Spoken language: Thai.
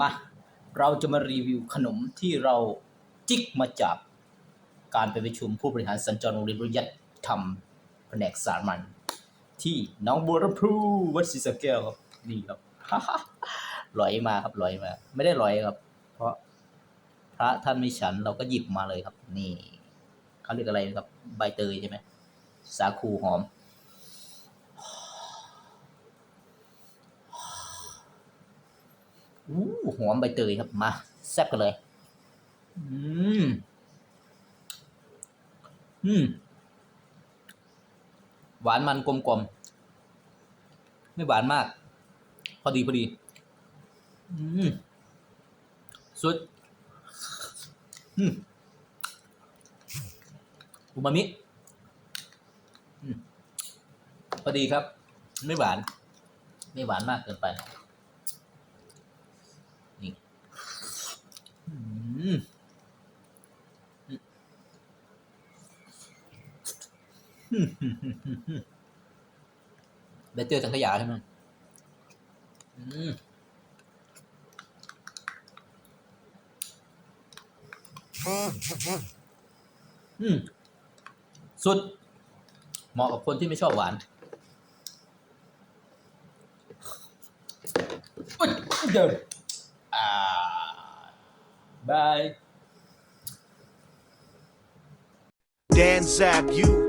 มาเราจะมารีวิวขนมที่เราจิกมาจากการไปประชุมผู้บริหารสัญจรโรงเรียนวิยาธรรมแผนกสารมัญที่น้องบัวลำพูวัดศรีสะเกษครับนี่ครับลอยมาครับลอยมา ไม่ได้ลอยครับ เพราะพระท่านไม่ฉันเราก็หยิบมาเลยครับ นี่เขาเรียกอะไรครับ ใบเตยใช่ไหมสาคูหอม อู้หอมใบเตยครับมาแซ่บกันเลย อืม อืม หวานมันกลมกลมๆไม่หวานมาก พอดีพอดี อืม สุด อืมอูมามิอืมพอดีครับ ไม่หวาน ไม่หวานมากเกินไป นี่อืม อืมอืมอืมอืมอืมได้เจอสังขยาใช่ไหมอืมอืม สุด เหมาะกับคนที่ไม่ชอบหวานอุ๊ยเดินอ่าบาย Dan Zab, you